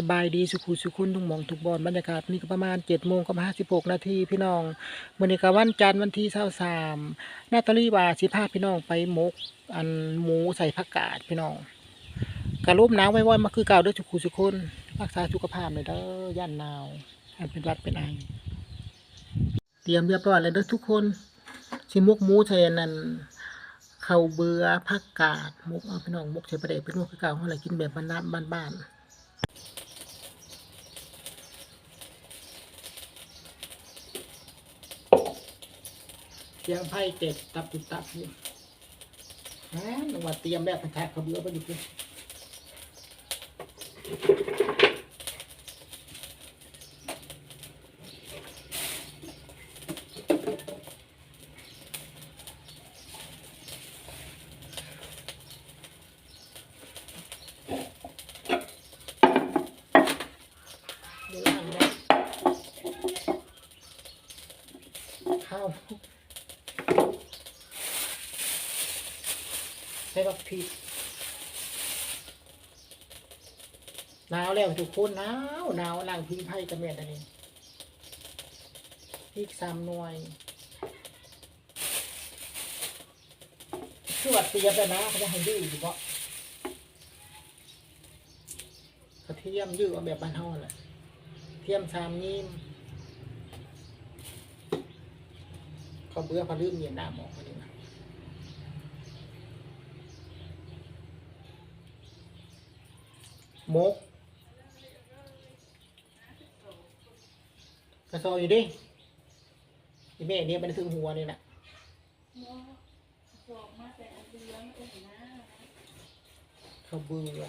สบายดีสุขุสุขุนทุกหมองทุกบอนบรรยากาศนี่ก็ประมาณเจ็ดโมงกับห้าสิบหกนาทีพี่น้องมื่อนี้ก็วันจันทร์วันที่เช้าสามนาตาลีว่าสิพาพี่น้องไปมก อันหมูใส่ผักกาดพี่น้องกระลมหนาวไว้ๆมาคือเก่าเด้อสุขุสุขุนรักษาสุขภาพหน่อยเด้อย่านนาวอันเป็นหวัดเป็นไอเตรียมเรียบร้อยแล้วเด้อทุกคนสิมกหมูใส่อันนั้นข้าวเบื่อผักกาดหมกเอาพี่น้องหมกใส่ประเดี๋ยวเป็นหมกคือเก่าเขาเลยกินแบบบ้านบ้าน เสียงไพ่เจ็ดตับตุบตับอยู่ฮะนึกว่าเตรียมแบบแทกเขาเบื่อไปอยู่กินเดี๋ยวอันข้าว ใช้บักพริกหนาวแล้วทุกคนหนาวหนาวล่างพิงไพ่กระเมียนอันนี้พริกสามหน่วยคือว่าเตียมแล้วนะเขาจะให้ยืดอยู่เพรากระเทียมยืดเอาแบบบ้านเฮาแหละเทียมสามนิ่มเขาเบื่อเขาลืมเย็นหน้าหมอกอันนี้นะ มกกระซอยอยู่ดิอีแม่เนี่ยมันถึงหัวนี่นะเขาเบื่อ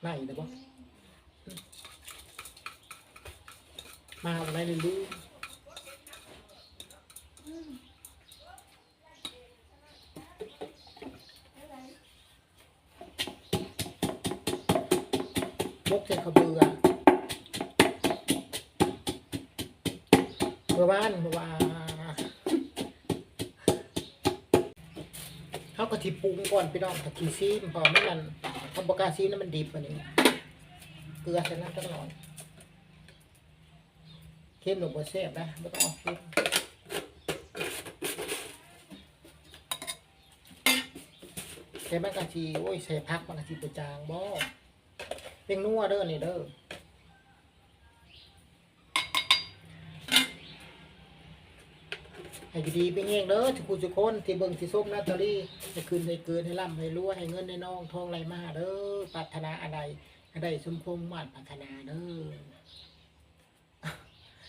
ไหนเดี๋ยวบ่มาอะไรเลยลูก อวานเมื่อวานเขาก็ทิปรุงก่อนพี่น้องกับทีซีมพอไม่นั้นทำปากกาซีนั่นมันดิบกว่านี้เกลือใส่น้ำจังหน่อยเข้มหนูบดเสียบนะไม่ต้องออกเค็มใส่มะกะชีโอ้ยใส่พักมะกะชีตัวจางบ่เป็นนัวเด้อนี่เด้อ ให้ดีๆเป็นเองเด้อทุกคนทุกคนที่เบิ่งที่ส้มนาตาลีให้คืนให้เกินให้ร่ำให้รวยให้เงินให้น้องทองไหลมาเด้อปรารถนาอะไรอะไรสมพงษ์มาดปรารถนาเด้อ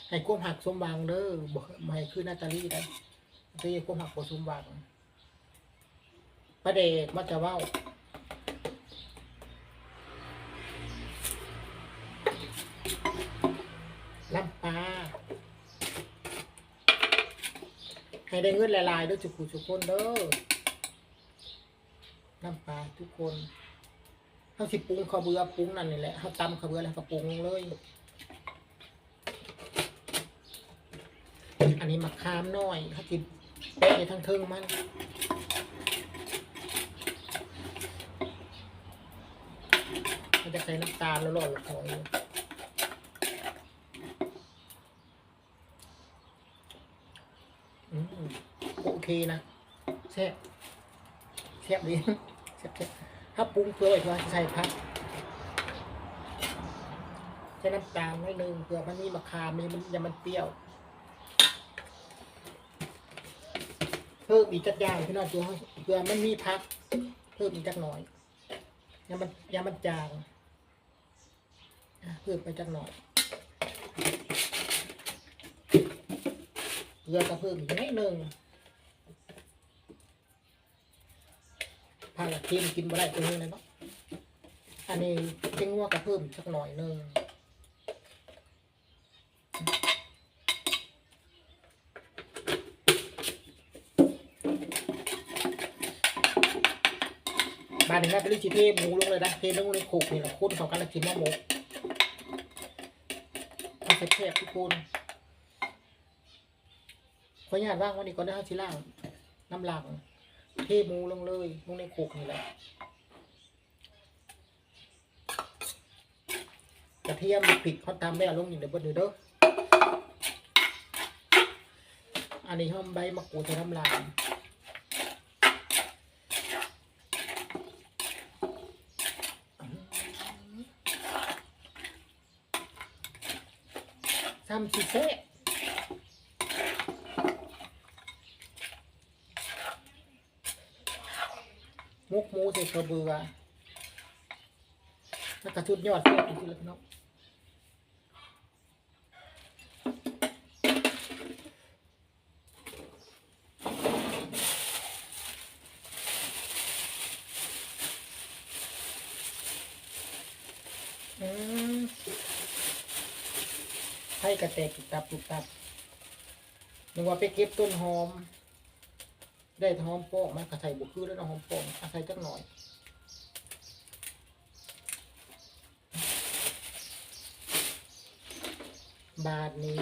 ให้ก้มหักสมหวังเด้อบ่บ่ให้คือนาตาลีได้นาตาลีความหักบ่สมหวังประเดกมันจะเว้า ลำปลา ให้ได้เงินหลายๆด้วยจุกุจุกคนเด้อลำปลาทุกคนเขาสิปรุงข้าวเบือปรุงนั่นนี่แหละเขาตำข้าวเบือแล้วก็ปรุงเลย อันนี้มะขามน้อยเขาสิแปะในทั้งเทิงมันเขาจะใส่น้ำตาลแล้วหล่อละคอย อืม เคนะแซ่บแซ่บดีแซ่บแซ่บถ้าปรุงเกลือไว้ก็ใส่พักใช้น้ำตาลไว้หนึ่งเผื่อมันมีมะขามนี่มันอยังมันเปรี้ยวเพิ่มอีกจักอย่างพี่น้องตัวเผื่อมันมีพัก เพิ่มอีกจักหน่อยอยังมันอยังมันจางเพิ่มไปจักหน่อยเกลือก็เพิ่มอีกนิดนึง พาละเค็มกินบ่ได้ตัวนี้เลยเนาะอันนี้เจงงัวก็เพิ่มสักหน่อยหนึงบานนี้นะก็เลยจีเทหมูลงเลยนะเทลงในโขกนี่แหละคนเขากันแล้วกินมะหมกเอาแซ่บๆทุกคนขออนุญาตว่างวันนี้ก่อนนะฮะชิล่างน้ำหลัง เทหมูลงเลยลงในโขกนี่แหละกระเทียมพริกเขาตำแล้วลงอยู่ในบนนี้เด้ออันนี้ห้อมใบมะกรูดใส่น้ำลายซ้ำสิเซ่มุ กหมูใส่กระเบือแล้วกระชุดยอดเสียบอีกทีละพี่น้องให้กระแตกตุกตับตุกตับนึกว่าไปเก็บต้นหอม ได้หอมโป้งมันกระใส่บุคือแล้วนะหอมโป้งอาศัยจักหน่อยบาทนี้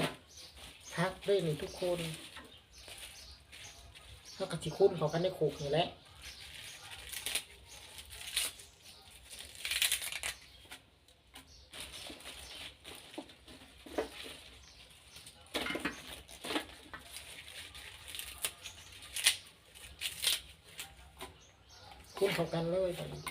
พักด้วยนี่ทุกคนถ้ากระชิคุ้นเขากันได้โขกนี่แหละ คุ้นเขากันเลยตอนนี้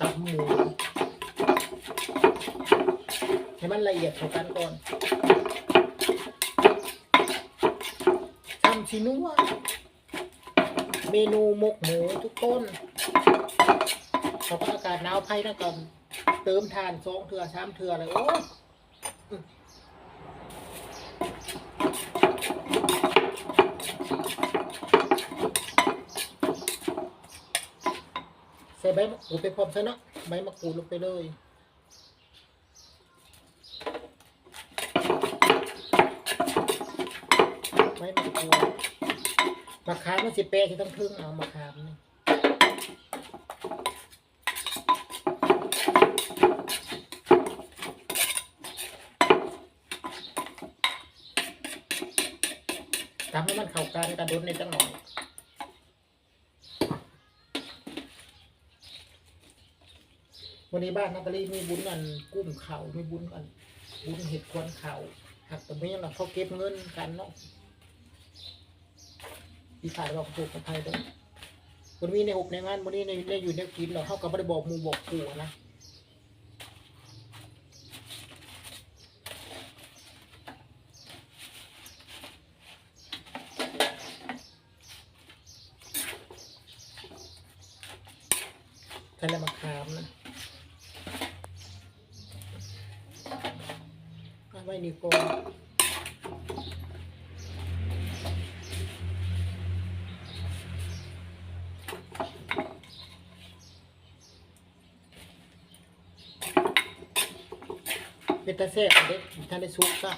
ตับหมูให้มันละเอียดเข้ากันก่อนทำชินัวเมนูหมกหมูทุกต้นเขาก็อากาศหนาวไพ่นะก่อน เติมทานสองเถื่อสามเถื่อเลยโอ้ยใส่ใบมะกรูดไปพร้อมซะเนาะใบมะกรูดลงไปเลยไว้มะกรูดมะขามมันสิเปะที่ต้องพึ่งเอามะขามนี่ทำให้มัน เข้ากันกระดุนในจังหน่อยวันนี้บ้านนาตาลีมีบุญอันกุ้มเขามีบุญอัน บุญเห็ดควนเขาหักแต่ไม่ยังหรอกเขาเก็บเงินกันเนาะพี่ขายบอกถูกกับไทยด้วยวันนี้ในหกในงานวันนี้ในในอยู่ในกินเราเขาก็ไม่ได้บอกมูบอกปู่นะใช่แล้วมาคามนะเอาไว้นี่ก่อนเป็นตาแซ่บเด็กท่านได้ซุปซะ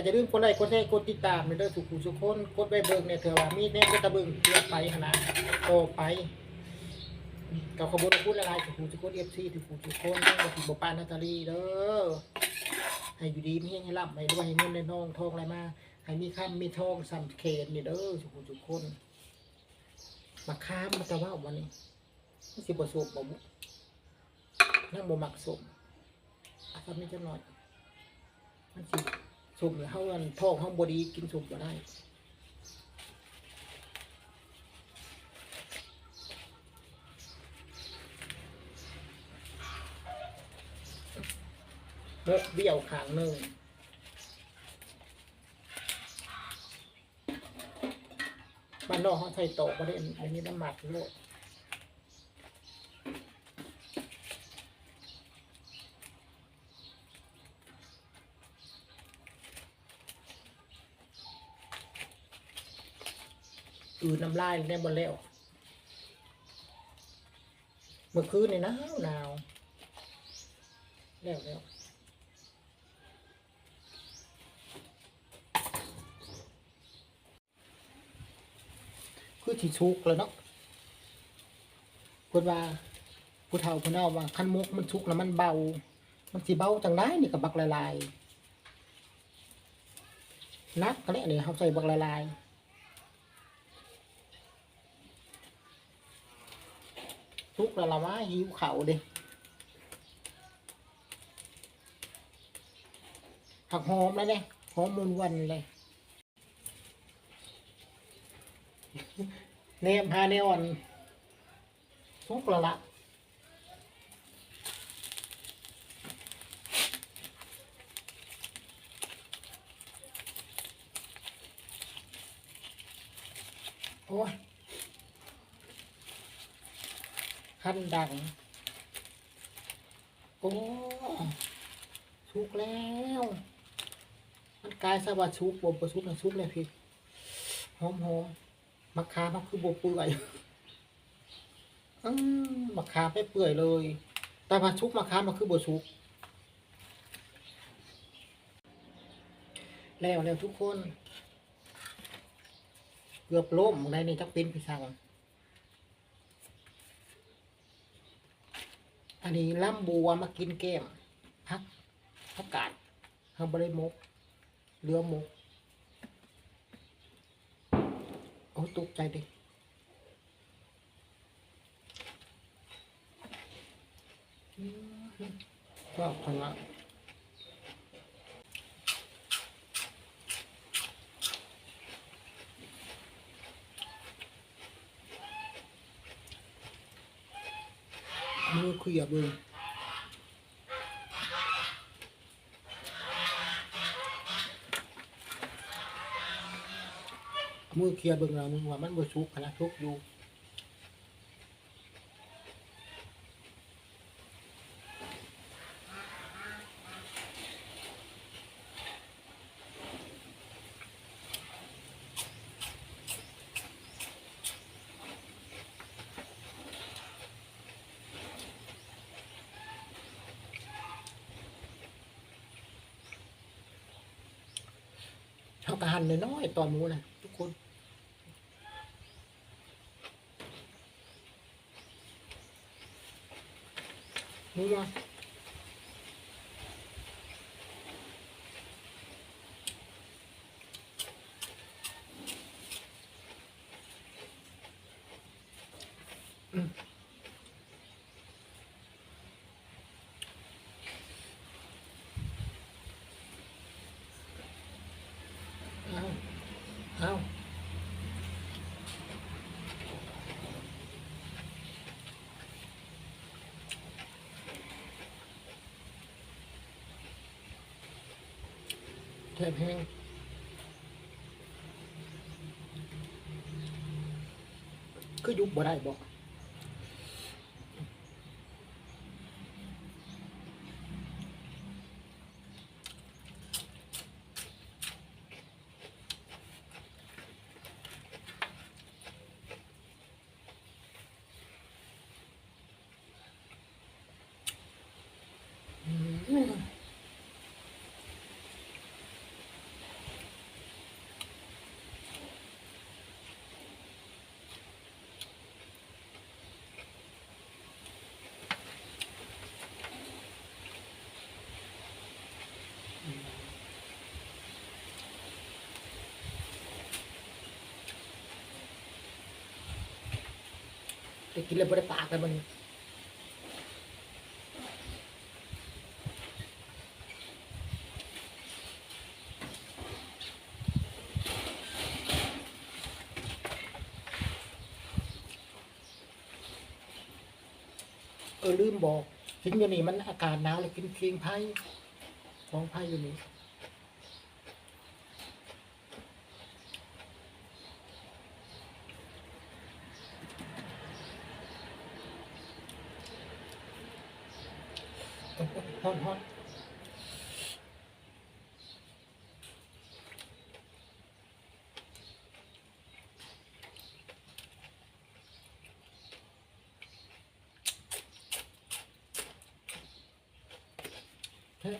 ก็จะลืมกดไลค์กดแชร์กดติดตามในเด้อสุขุสุขคนกดไปเบิ่งเนี่ยเถอะว่ามีแน่ก็ตะเบิ่งเพื่อไปขนาดโตไปกับขบวนพูดละลายสุขุสุขคนเอฟซีสุขุสุขคนนั่งกับบ่ปานนาตาลีเด้อให้อยู่ดีไม่ให้ให้ร่ำให้ด้วยให้เงินในน้องทองอะไรมาให้มีค่ำมีทองสำเขนนี่เด้อสุขุสุขคนมาค้ามมาต่ว่าวันนี้มันสิบสูบบ่บุนั่งบ่มักสมอาทำนี่จังหน่อยมันสิ สมเฮาอันท้องเฮาบ่ดีกินสมบ่ได้มกเบี้ยวขางหนึ่งบ้านนอกเขาใส่โต๊ะบ่ได้อันนี้น้ำหมักโลดำลายในบนแล้วเมื่อคืนนี่หนาวหนาวแล้วแล้วคือที่ชุกแล้วเนาะพิ่นว่าผู้เฒ่าเพิ่นเอาว่าคันมุกมันสุกแล้วมันเบา มันสิเบาจังไดนี่ก็บักละลายนักก็แล้วนี่เฮาใส่บักละลาย สุกแล้วละว่าหิวข้าวเด้ผักหอมแล้วเด้หอมมุนวันเลยเนมหาเนออนทุกละละโอ้ย คันดังโอ้ชุกแล้ว มันกลายสวัสดิ์ชุกบวชุกนะชุกเลยพี่หอมหอมมะขามมันคือบเปื่อยอืมมะขามไม่เปื่อยเลย แต่พอชุกมะขามมันคือบชุก แล้วแล้วทุกคน เกือบล้มในนี่จักเป็นพี่สัง อันนี้ล่ำบัวมากินแก้มพักพักกาดทำบริมกเรือมกโอ้ตกใจดิก็พลัง มือคุยกับเลยมือเคลียร์เบิ่งหล้วมึงว่ามันบ่ชุกนะชุกอยู่ น้อยๆตอนนู้นนะทุกคนนี่ว่าอืมเอาเอา แทบแห้งคือยุบบ่ได้บอกอืมได้ กินแล้วบ่ได้ปากแล้วมันเออลืมบอกกินอยู่นี่มันอากาศหนาวเลยกินเคียงไพ่ของไพ่อยู่นี่ ฮอนฮอนเฮ้ย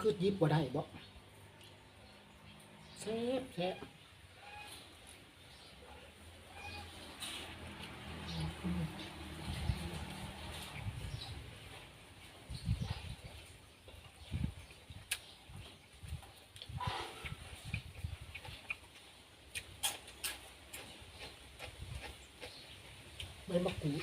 คือยิบบ่ได้บ่ แซ่บแซ่บไม่มะกรูด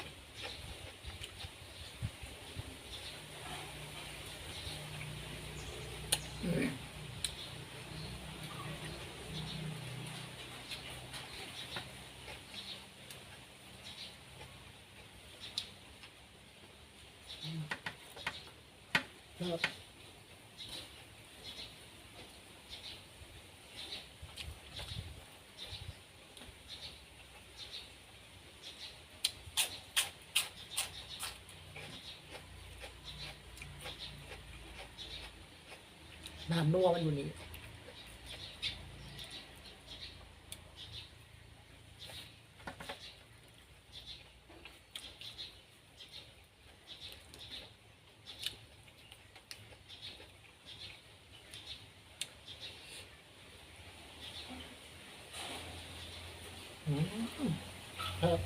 ครับน้ำนัวมันอยู่นี่อืมครับ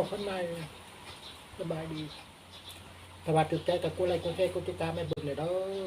พอข้างในสบายดีสวัสดีใจกับกูอะไรกูแค่กูติดตามไม่เบิ่งเลยเด้อ